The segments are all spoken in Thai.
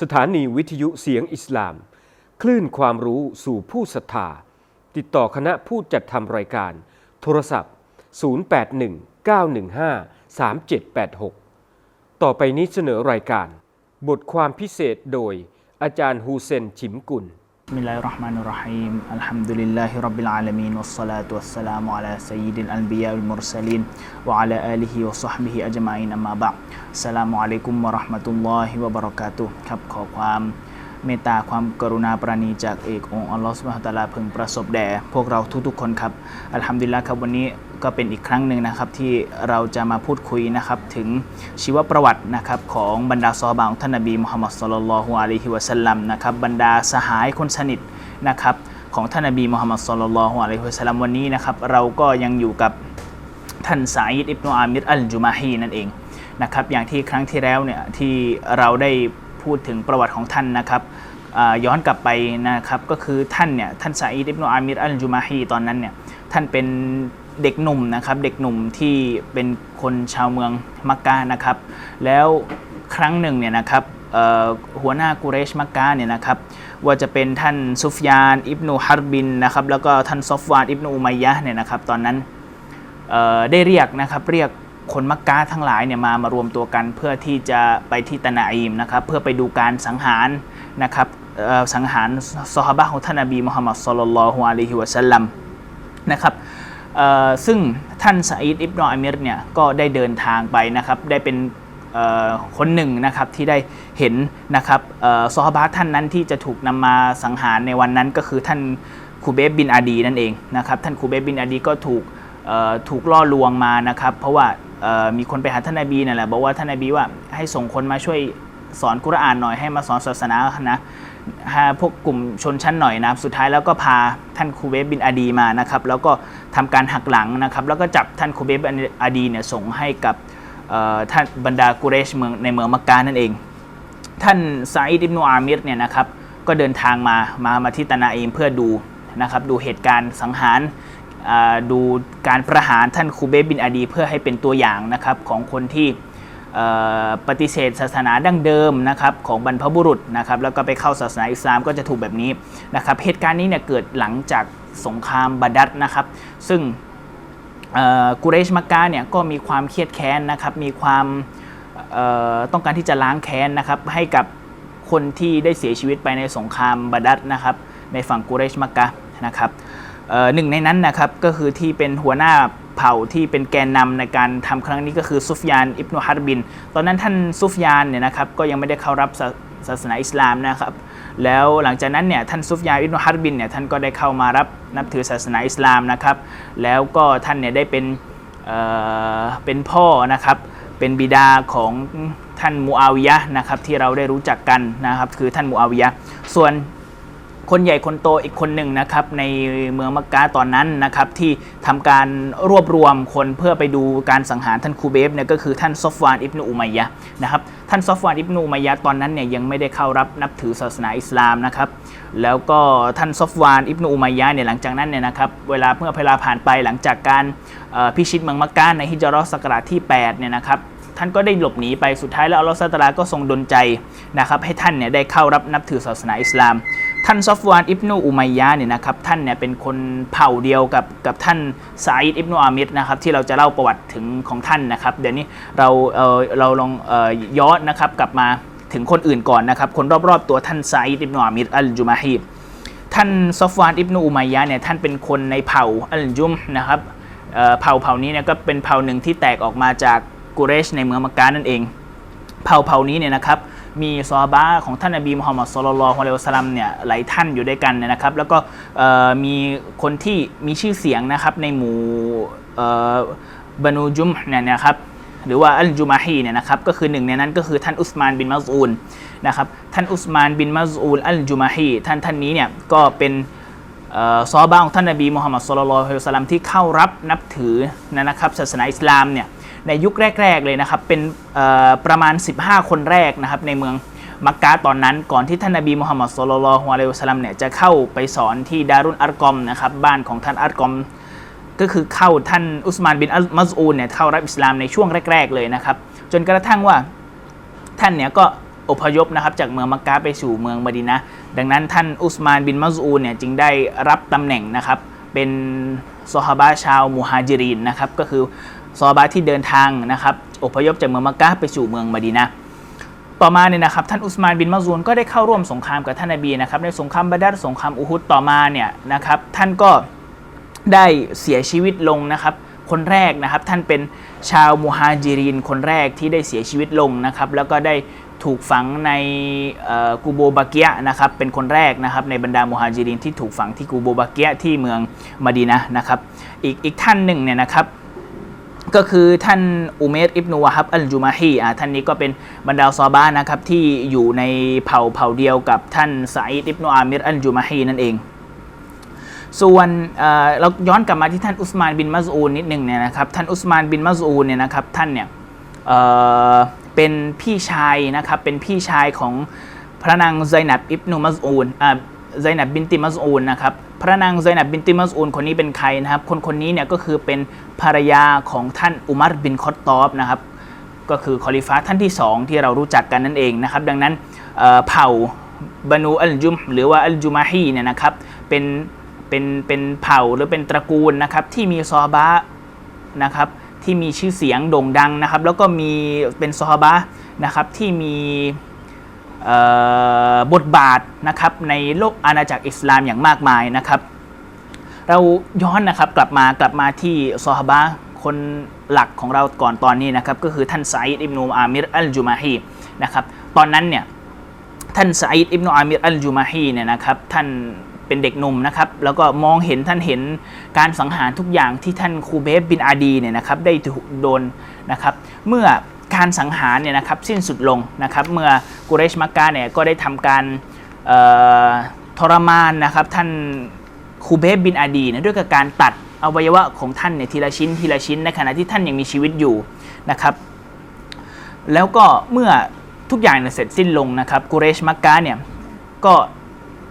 สถานีวิทยุเสียงอิสลาม คลื่นความรู้สู่ผู้ศรัทธา ติดต่อคณะผู้จัดทำรายการ โทรศัพท์ 0819153786 ต่อไปนี้เสนอรายการ บทความพิเศษโดยอาจารย์ฮูเซนฉิมกุล بسم الله الرحمن الرحيم الحمد لله رب العالمين والصلاة والسلام على سيد الأنبياء والمرسلين وعلى آله وصحبه أجمعين أما بعد السلام عليكم ورحمة الله وبركاته ครับขอความ เมตตาความกรุณาปราณีจากเอกองค์อัลลอฮฺสุบฮฺตะอาลาพึงประสบแด่พวกเราทุกๆคนครับอัลฮัมดุลิลละครับวันนี้ก็เป็นอีกครั้งหนึ่งนะครับที่เราจะมาพูดคุยนะครับถึงชีวประวัตินะครับของบรรดาซอฮาของท่านนบีมุฮัมมัดสุลลัลฮุอะลัยฮิวะสัลลัมนะครับบรรดาสหายคนสนิทนะครับของท่านนบีมุฮัมมัดสุลลัลฮุอะลัยฮิวะสัลลัมวันนี้นะครับเราก็ยังอยู่กับท่านซาอิดอิบนุอามิรอัลจุมาฮีนั่นเองนะครับอย่างที่ครั้งที่แล้วเนี่ยที่เราได้พูดถึงประวัติของท่านนะครับ ย้อนกลับไปนะครับก็คือท่านเนี่ยท่านซาอิดอิบนุอามิรอัลจุมาฮีตอนนั้นเนี่ยท่านเป็นเด็กหนุ่มนะครับเด็กหนุ่มที่เป็นคนชาวเมืองมักกะนะครับ แล้วครั้งหนึ่งเนี่ยนะครับหัวหน้ากุเรชมักกะเนี่ยนะครับว่าจะเป็นท่านซุฟยานอิบนุฮารบินนะครับแล้วก็ท่านซอฟวานอิบนุอุมัยยะเนี่ยนะครับตอนนั้นได้เรียกนะครับเรียกคนมักกะทั้งหลายเนี่ยมามารวมตัวกันเพื่อที่จะไปที่ตะนาอีมนะครับเพื่อไปดูการสังหารนะครับ สังหารซอฮาบะของท่านนบีมุฮัมมัดสุลลัลฮุอะลัยฮิวะสัลลัมนะครับซึ่งท่านซาอิดอิบนาอามิรเนี่ยก็ได้เดินทางไปนะครับได้เป็นคนหนึ่งนะครับที่ได้เห็นนะครับซอฮาบะท่านนั้นที่จะถูกนำมาสังหารในวันนั้นก็คือท่านคูเบบบินอาดีนั่นเองนะครับท่านคูเบบบินอาดีก็ถูกถูกล่อลวงมานะครับ เพราะว่ามีคนไปหาท่านนบีนั่นแหละบอกว่าท่านนบีว่าให้ส่งคนมาช่วยสอนกุรอานหน่อยให้มาสอนศาสนานะ พวกกลุ่มชนชั้นหน่อยนะสุดท้ายแล้วก็พาท่านคูเบบบินอาดีมานะครับแล้วก็ทำการหักหลังนะครับแล้วก็จับท่านคูเบบบินอาดีเนี่ยส่งให้กับท่านบรรดากุเรชเมืองในเมืองมักกะนั่นเอง ท่านซาอิดอิบนุอามิรเนี่ยนะครับก็เดินทางมามามาที่ตนาอีมเพื่อดูนะครับดูเหตุการณ์สังหารดูการประหารท่านคูเบบินอาดี เพื่อให้เป็นตัวอย่างนะครับของคนที่ ปฏิเสธศาสนาดั้งเดิมนะครับของบรรพบุรุษนะครับแล้วก็ไปเข้าศาสนาอิสลามก็จะถูกแบบนี้นะครับเหตุการณ์นี้เนี่ยเกิดหลังจากสงครามบาดัดนะครับ ซึ่งกุเรชมักกะเนี่ยก็มีความเครียดแค้นนะครับมีความต้องการที่จะล้างแค้นนะครับให้กับคนที่ได้เสียชีวิตไปในสงครามบาดัดนะครับในฝั่งกุเรชมักกะนะครับหนึ่งในนั้นนะครับก็คือที่เป็นหัวหน้า เผ่าที่เป็นแกนนำในการทำครั้งนี้ก็คือซุฟยานอิบนุฮารบิน ตอนนั้นท่านซุฟยานเนี่ยนะครับก็ยังไม่ได้เข้ารับศาสนาอิสลามนะครับ แล้วหลังจากนั้นเนี่ยท่านซุฟยานอิบนุฮารบินเนี่ยท่านก็ได้เข้ามารับนับถือศาสนาอิสลามนะครับ แล้วก็ท่านเนี่ยได้เป็นเอ่อเป็นพ่อนะครับเป็นบิดาของท่านมูอาวิยะนะครับที่เราได้รู้จักกันนะครับคือท่านมูอาวิยะส่วน คนใหญ่คนโตอีกคนหนึ่งนะครับในเมืองมักกะตอนนั้นนะครับที่ทำการรวบรวมคนเพื่อไปดูการสังหารท่านคูเบฟเนี่ยก็คือท่านซอฟวานอิบนุอุมัยยะนะครับท่านซอฟวานอิบนุอุมัยยะตอนนั้นเนี่ยยังไม่ได้เข้ารับนับถือศาสนาอิสลามนะครับแล้วก็ท่านซอฟวานอิบนุอุมัยยะเนี่ยหลังจากนั้นเนี่ยนะครับเวลาเมื่อเวลาผ่านไปหลังจากการพิชิตเมืองมักกะในฮิจราะห์ศักราชที่8เนี่ยนะครับท่านก็ได้หลบหนีไปสุดท้ายแล้วอัลลอฮฺซาตาลาก็ทรงดลใจนะครับให้ท่านเนี่ยได้เข้ารับนับถือศาสนาอิสลาม ท่านซอฟวานอิบนูอุมัยยะเนี่ยนะครับท่านเนี่ยเป็นคนเผ่าเดียวกับกับท่านซาอิดอิบนูอามิรนะครับที่เราจะเล่าประวัติถึงของท่านนะครับ เดี๋ยวนี้เราเออเราลองเออย้อนนะครับกลับมาถึงคนอื่นก่อนนะครับ คนรอบๆตัวท่านซาอิดอิบนูอามิรอัลจุมาฮีท่านซอฟวานอิบนูอุมัยยะเนี่ยท่านเป็นคนในเผ่าอัลจุมนะครับเออเผ่าเผ่านี้เนี่ยก็เป็นเผ่าหนึ่งที่แตกออกมาจากกุเรชในเมืองมักกะนั่นเอง เผ่าเผ่านี้เนี่ยนะครับ มีซอฮาบะของท่านนบีมุฮัมมัดสุลลัลลอฮุอะลัยวะสลัมเนี่ยหลายท่านอยู่ด้วยกันนะครับ แล้วก็มีคนที่มีชื่อเสียงนะครับในหมู่เบานูจุมเนี่ยนะครับหรือว่าอัลจุมาฮีเนี่ยนะครับก็คือหนึ่งในนั้นก็คือท่านอุสมานบินมัซอูนนะครับท่านอุสมานบินมัซอูนอัลจุมาฮีท่านท่านนี้เนี่ยก็เป็นซอฮาบะของท่านนบีมุฮัมมัดสุลลัลฮิวะสัลลัมที่เข้ารับนับถือนะครับศาสนาอิสลามเนี่ย ในยุคแรก ๆเลยนะครับ เป็นประมาณ 15 คนแรกนะครับในเมืองมักกะตอนนั้นก่อนที่ท่านนบีมุฮัมมัดสุลลัลฮุอะลัยฮิวสัลลัมเนี่ยจะเข้าไปสอนที่ดารุนอัรกอมนะครับบ้านของท่านอัรกอม ก็คือเข้าท่านอุสมานบินอัลมัซอูนเนี่ยเข้ารับอิสลามในช่วงแรก ๆ เลยนะครับจนกระทั่งว่าท่านเนี่ยก็อพยพนะครับจากเมืองมักกะไปสู่เมืองมดีนะดังนั้นท่านอุสมานบินมัซอูนเนี่ยจึงได้รับตำแหน่งนะครับเป็น ซอฮาบะชาวมุฮาจิรินนะครับก็คือซอฮาบะที่เดินทางนะครับอพยพจากเมืองมักกะไปสู่เมืองมะดีนะต่อมาเนี่ยนะครับท่านอุสมานบินมาซูนก็ได้เข้าร่วมสงครามกับท่านนบีนะครับในสงครามบาดัรสงครามอูฮุดต่อมาเนี่ยนะครับท่านก็ได้เสียชีวิตลงนะครับคนแรกนะครับท่านเป็นชาวมุฮาจิรินคนแรกที่ได้เสียชีวิตลงนะครับแล้วก็ได้ ถูกฝังในกูโบบาเกียนะครับเป็นคนแรกนะครับในบรรดามุฮาจิรินที่ถูกฝังที่กูโบบาเกียที่เมืองมะดีนะนะครับอีกอีกท่านหนึ่งเนี่ยนะครับก็คือท่านอุเมรอิบนุวะฮับอัลจุมาฮีอ่าท่านนี้ก็เป็นบรรดาซอฮาบะห์นะครับที่อยู่ในเผ่าเผ่าเดียวกับท่านซาอิดอิบนุอามิรอัลจุมาฮีนั่นเอง ส่วนเอ่อเราย้อนกลับมาที่ท่านอุสมานบินมัซูนนิดหนึ่งเนี่ยนะครับท่านอุสมานบินมัซูนเนี่ยนะครับท่านเนี่ย เป็นพี่ชายนะครับเป็นพี่ชายของพระนางไซนับอิบนุมัซอูนอ่าไซนับบินติมัซอูนนะครับพระนางไซนับบินติมัซอูนคนนี้เป็นใครนะครับ คนคนนี้เนี่ยก็คือเป็นภรรยาของท่านอุมัรบินคอตตอบนะครับก็คือคอลิฟ้าท่านที่สองที่เรารู้จักกันนั่นเองนะครับดังนั้นเผ่าบานูอัลจุมหรือว่าอัลจุมาฮีเนี่ยนะครับเป็นเป็นเป็นเผ่าหรือเป็นตระกูลนะครับที่มีซอบะนะครับ ที่มีชื่อเสียงโด่งดังนะครับ แล้วก็มีเป็นซอฮาบะนะครับที่มีบทบาทนะครับในโลกอาณาจักรอิสลามอย่างมากมายนะครับ เราย้อนนะครับกลับมากลับมาที่ซอฮาบะคนหลักของเราก่อนตอนนี้นะครับก็คือท่านไซด์อิบนุอามิรอัลจุมาฮีนะครับตอนนั้นเนี่ยท่านไซด์อิบนุอามิรอัลจุมาฮีเนี่ยนะครับท่าน เป็นเด็กหนุ่มนะครับแล้วก็มองเห็นท่านเห็นการสังหารทุกอย่างที่ท่านคูเบฟบินอาดีเนี่ยนะครับได้ถูกโดนนะครับเมื่อการสังหารเนี่ยนะครับสิ้นสุดลงนะครับเมื่อกุเรชมักกะเนี่ยก็ได้ทำการทรมานนะครับท่านคูเบฟบินอาดีนะด้วยกการตัดอวัยวะของท่านเนี่ยทีละชิ้นทีละชิ้นในขณะที่ท่านยังมีชีวิตอยู่นะครับแล้วก็เมื่อทุกอย่างเเสร็จสิ้นลงนะครับกุเรชมักกะเนี่ยก็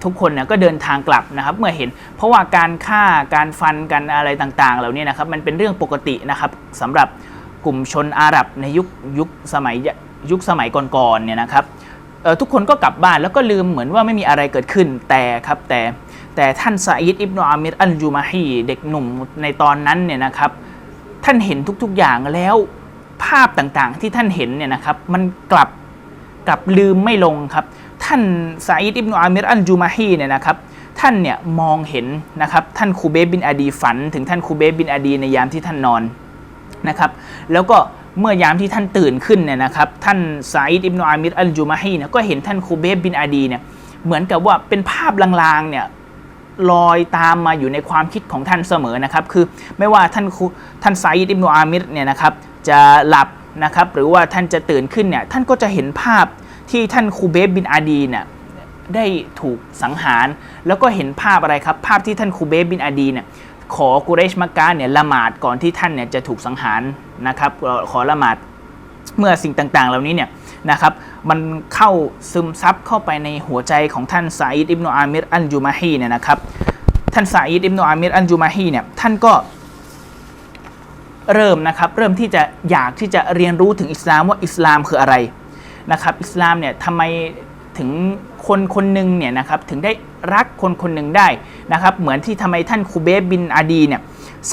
ทุกคนเนี่ยก็เดินทางกลับนะครับเมื่อเห็น เพราะว่าการฆ่าการฟันกันอะไรต่างๆ เหล่านี้นะครับมันเป็นเรื่องปกตินะครับสำหรับกลุ่มชนอาหรับในยุคยุคสมัยยุคสมัยก่อนๆเนี่ยนะครับทุกคนก็กลับบ้านแล้วก็ลืมเหมือนว่าไม่มีอะไรเกิดขึ้นแต่ครับแต่แต่ท่านซาอิดอิบนุอามิรอัลจูมาฮีเด็กหนุ่มในตอนนั้นเนี่ยนะครับท่านเห็นทุกๆอย่างแล้วภาพต่างๆที่ท่านเห็นเนี่ยนะครับมันกลับกลับลืมไม่ลงครับ ท่านซาอิดอิบนุอามิรอัลจูมาฮีเนี่ยนะครับท่านเนี่ยมองเห็นนะครับท่านคูเบบินอาดีฝัน ถึงท่านคูเบบินอาดีในยามที่ท่านนอนนะครับแล้วก็เมื่อยามที่ท่านตื่นขึ้นเนี่ยนะครับท่านซาอิดอิบนุอามิรอัลจูมาฮีเนี่ยก็เห็นท่านคูเบบินอาดีเนี่ยเหมือนกับว่าเป็นภาพลางๆเนี่ยลอยตามมาอยู่ในความคิดของท่านเสมอนะครับ คือไม่ว่าท่านคูท่านซาอิดอิบนุอามิรเนี่ยนะครับจะหลับนะครับหรือว่าท่านจะตื่นขึ้นเนี่ยท่านก็จะเห็นภาพ ที่ท่านคูเบฟบินอาดีเนี่ยได้ถูกสังหาร แล้วก็เห็นภาพอะไรครับ ภาพที่ท่านคูเบฟบินอาดีเนี่ยขอกุเรชมักกะเนี่ยละหมาดก่อนที่ท่านเนี่ยจะถูกสังหารนะครับขอละหมาดเมื่อสิ่งต่างๆ เหล่านี้เนี่ยนะครับมันเข้าซึมซับเข้าไปในหัวใจของท่านซาอิดอิบนุอามิรอัลจูมาฮีเนี่ยนะครับท่านซาอิดอิบนุอามิรอัลจูมาฮีเนี่ยท่านก็เริ่มนะครับเริ่มที่จะอยากที่จะเรียนรู้ถึงอิสลามว่าอิสลามคืออะไร นะครับอิสลามเนี่ยทำไมถึงคนคนหนึ่งเนี่ยนะครับถึงได้รักคนคนหนึ่งได้นะครับเหมือนที่ทำไมท่านคูเบบินอาดีเนี่ย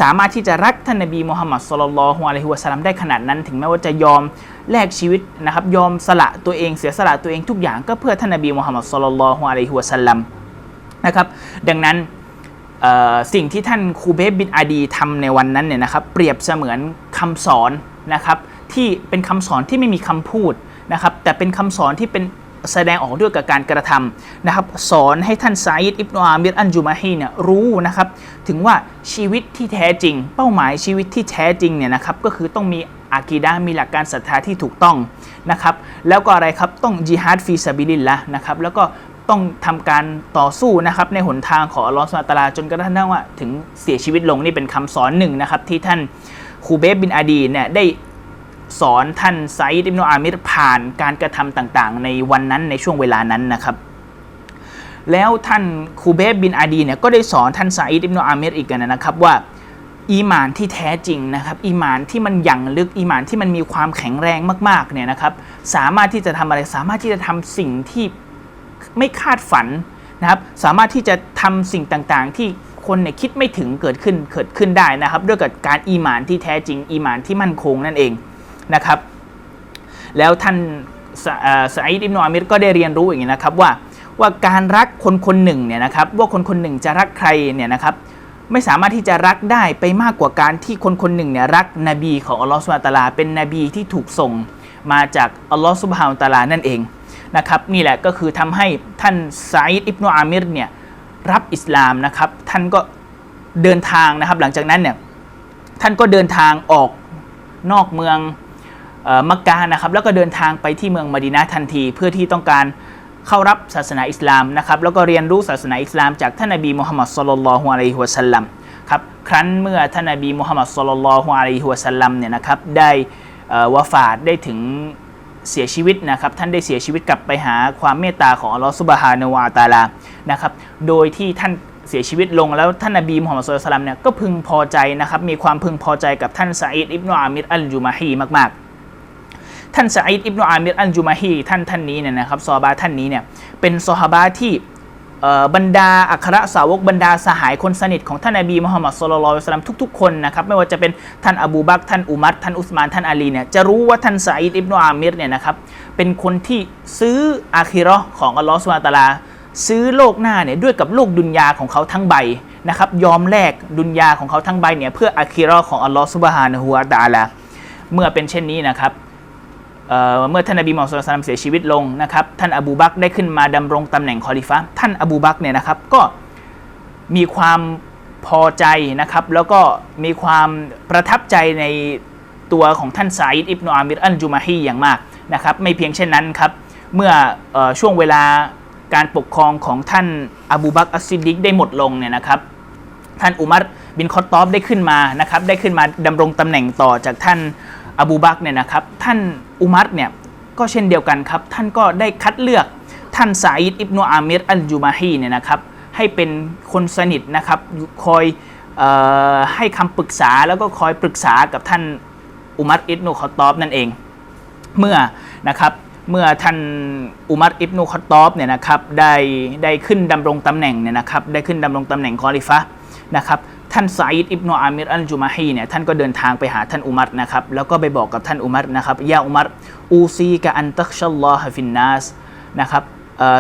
สามารถที่จะรักท่านนบีมุฮัมมัดสุลลัลฮุอะลัยฮิวะสัลลัมได้ขนาดนั้น ถึงแม้ว่าจะยอมแลกชีวิตนะครับยอมสละตัวเองเสียสละตัวเองทุกอย่างก็เพื่อท่านนบีมุฮัมมัดสุลลัลฮุอะลัยฮิวะสัลลัมนะครับดังนั้นสิ่งที่ท่านคูเบบินอาดีทำในวันนั้นเนี่ยนะครับเปรียบเสมือนคำสอนนะครับที่เป็นคำสอนที่ไม่มีคำพูด นะครับแต่เป็นคำสอนที่เป็นแสดงออกด้วยกับการกระทำนะครับสอนให้ท่านซาอิดอิบนุอามิรอันจูมาฮีเนี่ยรู้นะครับถึงว่าชีวิตที่แท้จริง เป้าหมายชีวิตที่แท้จริงเนี่ยนะครับก็คือต้องมีอากีดะห์มีหลักการศรัทธาที่ถูกต้องนะครับแล้วก็อะไรครับต้องจิฮาดฟีซาบิลิลละนะครับแล้วก็ต้องทำการต่อสู้นะครับในหนทางของอัลลอฮฺสุลตาราจนกระทั่งว่าถึงเสียชีวิตลงนี่เป็นคำสอนหนึ่งนะครับที่ท่านคูเบฟบินอาดีเนี่ยได้ สอนท่านไซด์อิบนุอามิรผ่านการกระทำต่างๆ ในวันนั้นในช่วงเวลานั้นนะครับ แล้วท่านคูเบบินอาดีเนี่ยก็ได้สอนท่านไซด์อิบนุอามิรอีกกันนะครับว่าอีมานที่แท้จริงนะครับอีมานที่มันหยั่งลึกอีมานที่มันมีความแข็งแรงมากๆเนี่ยนะครับสามารถที่จะทำอะไรสามารถที่จะทำสิ่งที่ไม่คาดฝันนะครับสามารถที่จะทำสิ่งต่างๆ ที่คนเนี่ยคิดไม่ถึงเกิดขึ้นเกิดขึ้นได้นะครับ ด้วยกับการอีมานที่แท้จริงอีมานที่มั่นคงนั่นเอง นะครับ แล้วท่านสะเอ่อสะอีดอิบนุอามิรก็ได้เรียนรู้อย่างนี้นะครับว่าว่าการรักคนคนหนึ่งเนี่ยนะครับว่าคนคนหนึ่งจะรักใครเนี่ยนะครับไม่สามารถที่จะรักได้ไปมากกว่าการที่คนคนหนึ่งเนี่ยรักนบีของอัลลอฮฺสุบฮานตะอาลา เป็นนบีที่ถูกส่งมาจากอัลลอฮฺสุบฮานตะอาลานั่นเองนะครับนี่แหละก็คือทำให้ท่านซาอิดอิบนุอามิรเนี่ยรับอิสลามนะครับท่านก็เดินทางนะครับหลังจากนั้นเนี่ยท่านก็เดินทางออกนอกเมือง มักกะนะครับแล้วก็เดินทางไปที่เมืองมดีนะห์ทันที เพื่อที่ต้องการเข้ารับศาสนาอิสลามนะครับแล้วก็เรียนรู้ศาสนาอิสลามจากท่านนบีมุฮัมมัดศ็อลลัลฮุอะลัยฮิวะสัลลัมครับครั้นเมื่อท่านนบีมุฮัมมัดศ็อลลัลฮุอะลัยฮิวะสัลลัมเนี่ยนะครับได้วะฟาดได้ถึงเสียชีวิตนะครับท่านได้เสียชีวิตกลับไปหาความเมตตาของอัลลอฮฺซุบฮานะฮูวะตาลานะครับโดยที่ท่านเสียชีวิตลงแล้วท่านนบีมุฮัมมัดศ็อลลัลลอฮุลตัลลัมเนี่ยก็พึงพอใจนะครับมีความพึงพอใจกับท่านซาอิดอิบนุอามิรอัลจุมาฮีมากๆ ท่านซาอิดอิบนุอามิรอัลจุมาฮีท่านท่านนี้เนี่ยนะครับซอฮาท่านนี้เนี่ยเป็นซอฮาบะที่บรรดาอัครสาวกบรรดาสหายคนสนิทของท่านนบีมุฮัมมัดสุลลัลลอฮุอะลัยฮิวะสัลลัมทุก ๆ คนนะครับไม่ว่าจะเป็นท่านอบูบักท่านอุมัรท่านอุสมานท่านอาลีเนี่ยจะรู้ว่าท่านซาอิดอิบนุอามิรเนี่ยนะครับเป็นคนที่ซื้ออาคิราะห์ของอัลลอฮฺสุบะตาลา ซื้อโลกหน้าเนี่ยด้วยกับโลกดุนยาของเขาทั้งใบนะครับยอมแลกดุนยาของเขาทั้งใบเนี่ยเพื่ออาคิราะห์ของอัลลอฮฺสุบฮานะฮูวะตาลาเมื่อเป็นเช่นนี้นะครับ เมื่อท่านนบีมูฮัมมัดสุลตัลลัมเสียชีวิตลงนะครับท่านอบูบักได้ขึ้นมาดำรงตำแหน่งคอลิฟะท่านอบูบักเนี่ยนะครับก็มีความพอใจนะครับแล้วก็มีความประทับใจในตัวของท่านซาอิดอิบนุอามิรอัลจุมาฮีอย่างมากนะครับไม่เพียงเช่นนั้นครับเมื่ออช่วงเวลาการปกครองของท่านอบูบักอัสซิดิกได้หมดลงเนี่ยนะครับท่านอุมัรบินคอตตอบได้ขึ้นมานะครับได้ขึ้นมาดำรงตำแหน่งต่อจากท่านอบูบักเนี่ยนะครับท่าน อุมัรเนี่ยก็เช่นเดียวกันครับ ท่านก็ได้คัดเลือกท่านซาอิดอิบนุอามิรอัลจูมาฮีเนี่ยนะครับให้เป็นคนสนิทนะครับคอยออให้คำปรึกษาแล้วก็คอยปรึกษากับท่านอุมัรอิบนุคอตอบนั่นเอง เมื่อนะครับเมื่อท่านอุมัรอิบนุคอตอบเนี่ยนะครับได้ได้ขึ้นดำรงตำแหน่งเนี่ยนะครับได้ขึ้นดำรงตำแหน่งคอลิฟะนะครับ ท่านซาอิดอิบนุอามิรอัลจุมาฮีเนี่ยท่านก็เดินทางไปหาท่านอุมัรนะครับแล้วก็ไปบอกกับท่านอุมัรนะครับยาอุมัรอูซีกะอันตักชัลลอฮฟินนัสนะครับ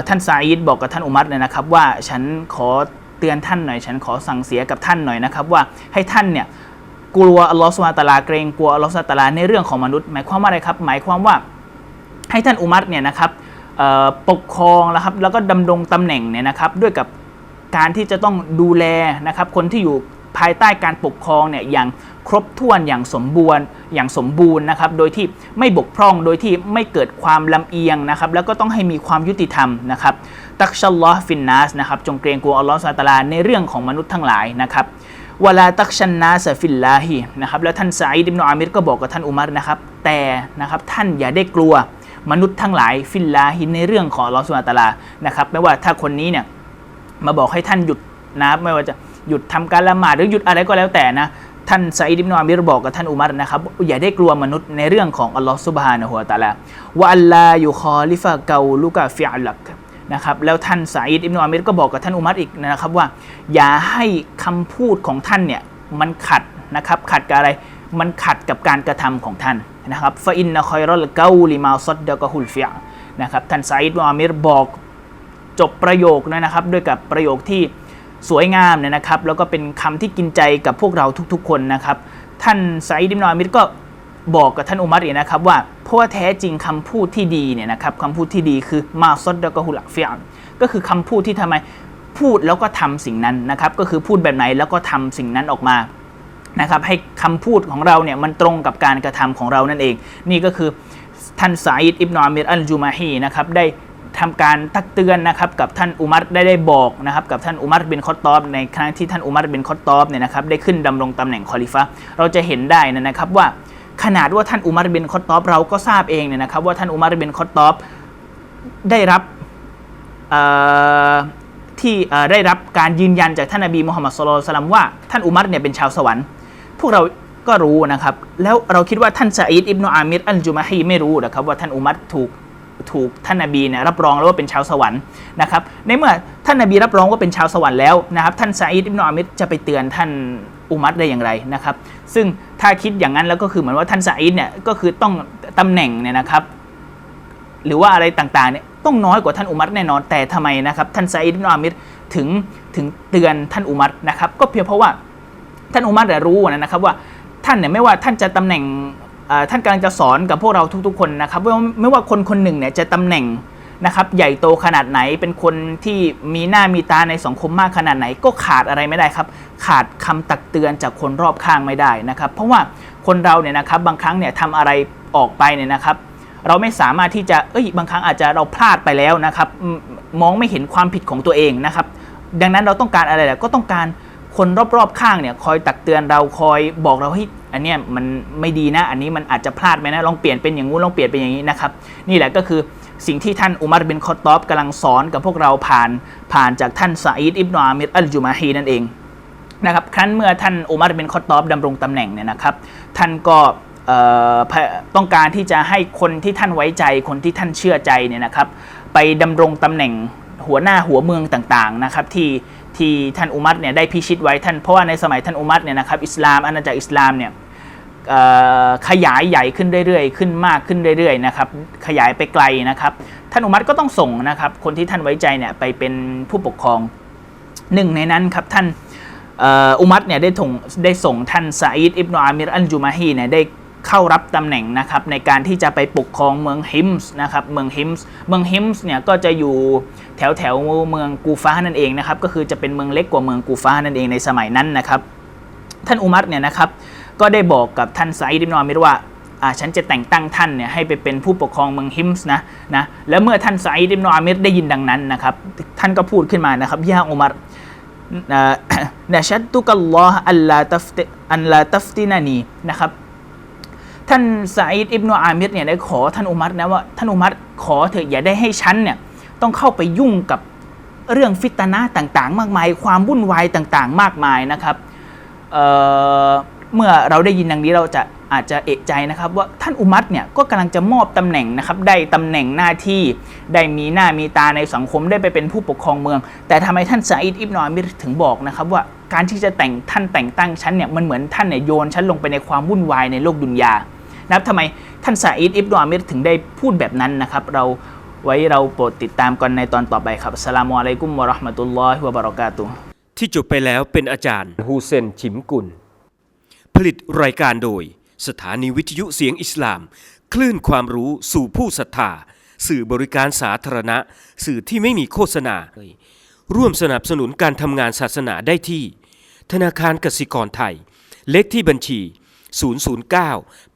ท่านซาอิดบอกกับท่านอุมัรเนี่ยนะครับว่าฉันขอเตือนท่านหน่อย ฉันขอสั่งเสียกับท่านหน่อยนะครับว่าให้ท่านเนี่ยกลัวอัลลอฮฺสุบฮานตะอาลาเกรงกลัวอัลลอฮฺสุบฮานตะอาลาในเรื่องของมนุษย์ หมายความว่าอะไรครับ หมายความว่าให้ท่านอุมัรเนี่ยนะครับปกครองนะครับแล้วก็ดำรงตำแหน่งเนี่ยนะครับด้วยกับการที่จะต้องดูแลนะครับคนที่อยู่ ภายใต้การปกครองเนี่ยอย่างครบถ้วนอย่างสมบูรณ์อย่างสมบูรณ์นะครับ โดยที่ไม่บกพร่องโดยที่ไม่เกิดความลำเอียงนะครับ แล้วก็ต้องให้มีความยุติธรรมนะครับตักชัลลอฮ์ฟินนัสนะครับจงเกรงกลัวอัลลอฮฺสุบฮาตาลาในเรื่องของมนุษย์ทั้งหลายนะครับวลาตักชันนาสฟิลลาฮีนะครับแล้วท่านซาอิดอิบนุอามิรก็บอกกับท่านอุมัรนะครับ แต่นะครับท่านอย่าได้กลัวมนุษย์ทั้งหลายฟิลลาฮิในเรื่องของอัลลอฮฺสุบฮาตาลานะครับไม่ว่าถ้าคนนี้เนี่ยมาบอกให้ท่านหยุดนะไม่ว่าจะ หยุดทำการละหมาดหรือหยุดอะไรก็แล้วแต่นะท่านซาอิดิบนอามิรบอกกับท่านอุมัรนะครับอย่าได้กลัวมนุษย์ในเรื่องของอัลลอฮฺสุบฮานะฮูวะตะอาลาวะอัลลาอยุคอลิฟะเกาลุกะฟิอัลักนะครับแล้วท่านสาอิดอิบนอามิรก็บอกกับท่านอุมัรอีกนะครับว่า อย่าให้คำพูดของท่านเนี่ยมันขัดนะครับขัดกับอะไรมันขัดกับการกระทำของท่านนะครับฟาอินนะคอยรอลเกาลิมาซัดดะกะฮุลฟิยนะครับท่านสาอิดอิบนอามิรบอกจบประโยคนะครับด้วยกับประโยคที่ สวยงามเนี่ยนะครับ แล้วก็เป็นคำที่กินใจกับพวกเราทุกๆ คนนะครับ ท่านสาอิดอิบนุอมิรก็บอกกับท่านอุมัรอีกนะครับว่าเพราะว่าแท้จริงคำพูดที่ดีเนี่ยนะครับคำพูดที่ดีคือมาซดดะกะฮุลักฟิอันก็คือคำพูดที่ทำไมพูดแล้วก็ทำสิ่งนั้นนะครับ ก็คือพูดแบบไหนแล้วก็ทำสิ่งนั้นออกมานะครับให้คำพูดของเราเนี่ยมันตรงกับการกระทำของเรานั่นเอง นี่ก็คือท่านซาอิดอิบนอมิรอัลจูมาฮีนะครับได้ ทำการตักเตือนนะครับกับท่านอุมัรได้ได้บอกนะครับกับท่านอุมัรบินคอตตอบในครั้งที่ท่านอุมัรบินคอตตอบเนี่ยนะครับได้ขึ้นดำรงตำแหน่งคอลิฟะเราจะเห็นได้นะครับว่าขนาดว่าท่านอุมัรบินคอตตอบเราก็ทราบเองเนี่ยนะครับว่าท่านอุมัรบินคอตตอบได้รับที่ได้รับการยืนยันจากท่านนบีมุฮัมมัดสุลลัลลอฮุอะลัยฮิวะสัลลัมว่าท่านอุมัรเนี่ยเป็นชาวสวรรค์พวกเราก็รู้นะครับ แล้วเราคิดว่าท่านซาอิดอิบนุอามิรอัลจุมาฮีไม่รู้หรอครับว่าท่านอุมัรถูก ถูกท่านนบีเนี่ยรับรองแล้วว่าเป็นชาวสวรรค์นะครับในเมื่อท่านนบีรับรองว่าเป็นชาวสวรรค์แล้วนะครับท่านซาอิดอิบนอามิรจะไปเตือนท่านอุมัรได้อย่างไรนะครับ ซึ่งถ้าคิดอย่างนั้นแล้วก็คือเหมือนว่าท่านซาอิดเนี่ยก็คือต้องตำแหน่งเนี่ยนะครับหรือว่าอะไรต่างๆเนี่ยต้องน้อยกว่าท่านอุมัรแน่นอนแต่ทำไมนะครับท่านซาอิดอิบนอามิรถึงถึงเตือนท่านอุมัรนะครับก็เพียงเพราะว่าท่านอุมัรรู้นะครับว่าท่านเนี่ยไม่ว่าท่านจะตำแหน่ง ท่านกำลังจะสอนกับพวกเราทุกๆ คนนะครับไม่ว่าไม่ว่าคนคนหนึ่งเนี่ยจะตำแหน่งนะครับใหญ่โตขนาดไหนเป็นคนที่มีหน้ามีตาในสังคมมากขนาดไหน ก็ขาดอะไรไม่ได้ครับ ขาดคำตักเตือนจากคนรอบข้างไม่ได้นะครับ เพราะว่าคนเราเนี่ยนะครับบางครั้งเนี่ยทำอะไรออกไปเนี่ยนะครับ เราไม่สามารถที่จะเอ้ยบางครั้งอาจจะเราพลาดไปแล้วนะครับมมองไม่เห็นความผิดของตัวเองนะครับ ดังนั้นเราต้องการอะไรล่ะก็ต้องการ คนรอบๆข้างเนี่ยคอยตักเตือนเราคอยบอกเราเฮ้ยอันเนี้ยมันไม่ดีนะ อันนี้มันอาจจะพลาดไหมนะลองเปลี่ยนเป็นอย่างงู้นลองเปลี่ยนเป็นอย่างนี้นะครับ นี่แหละก็คือสิ่งที่ท่านอุมัรบินคอตอบกำลังสอนกับพวกเราผ่านผ่านจากท่านซาอิดอิบนาอามิรอัลจุมาฮีนั่นเองนะครับครั้นเมื่อท่านอุมัรเป็นคอตอบดำรงตำแหน่งเนี่ยนะครับท่านก็เอ่อต้องการที่จะให้คนที่ท่านไว้ใจคนที่ท่านเชื่อใจเนี่ยนะครับไปดำรงตำแหน่ง หัวหน้าหัวเมืองต่างๆนะครับที่ที่ท่านอุมัรเนี่ยได้พิชิตไว้ท่านเพราะว่าในสมัยท่านอุมัรเนี่ยนะครับอิสลามอาณาจักรอิสลามเนี่ยขยายใหญ่ขึ้นเรื่อยๆ ขึ้นมากขึ้นเรื่อยๆนะครับขยายไปไกลนะครับท่านอุมัรก็ต้องส่งนะครับคนที่ท่านไว้ใจเนี่ยไปเป็นผู้ปกครองหนึ่งในนั้นครับท่านอุมัรเนี่ยได้ถงได้ส่งท่านซาอิดอิบนาอามิรอัลจุมาฮีเนี่ยได้ เข้ารับตำแหน่งนะครับในการที่จะไปปกครองเมืองฮิมส์นะครับเมืองฮิมส์เมืองฮิมส์เนี่ยก็จะอยู่แถวแถวเมืองกูฟ้านั่นเองนะครับก็คือจะเป็นเมืองเล็กกว่าเมืองกูฟ้านั่นเองในสมัยนั้นนะครับ ท่านอุมัรเนี่ยนะครับก็ได้บอกกับท่านไซาอิดอิบนอมิรว่าอ่าฉันจะแต่งตั้งท่านเนี่ยให้ไปเป็นผู้ปกครองเมืองฮิมส์นะนะแล้วเมื่อท่านไซาอิดอิบนอมิรได้ยินดังนั้นนะครับท่านก็พูดขึ้นมานะครับยาอุมัรนะชัดตุกัลลอฮ์อัลลาตัฟติอัลลาตัฟตินานีนะครับ ท่านซาอิดอิบนุอามิรเนี่ยได้ขอท่านอุมัรนะว่าท่านอุมัรขอเถอะอย่าได้ให้ฉันเนี่ยต้องเข้าไปยุ่งกับเรื่องฟิตนะต่างๆ มากมาย ความวุ่นวายต่างๆ มากมายนะครับเเมื่อเราได้ยินดังนี้เราจะอาจจะเอะใจนะครับว่าท่านอุมัรเนี่ยก็กำลังจะมอบตำแหน่งนะครับได้ตำแหน่งหน้าที่ได้มีหน้ามีตาในสังคมได้ไปเป็นผู้ปกครองเมือง แต่ทำไมท่านซาอิดอิบนอามิรถึงบอกนะครับว่าการที่จะแต่งท่านแต่งตั้งฉันเนี่ยมันเหมือนท่านเนี่ยโยนฉันลงไปในความวุ่นวายในโลกดุนยา นะครับทำไมท่านซาอิดอิบนอามิรถึงได้พูดแบบนั้นนะครับ เราไว้เราโปรดติดตามกันในตอนต่อไปครับอัสสลามุอะลัยกุมวะเราะห์มะตุลลอฮิวะบะเราะกาตุฮ์ที่จบไปแล้วเป็นอาจารย์ฮูเซนฉิมกุล ผลิตรายการโดย สถานีวิทยุเสียงอิสลาม คลื่นความรู้สู่ผู้ศรัทธา สื่อบริการสาธารณะ สื่อที่ไม่มีโฆษณา ร่วมสนับสนุนการทำงานศาสนาได้ที่ ธนาคารกสิกรไทย เลขที่บัญชี 009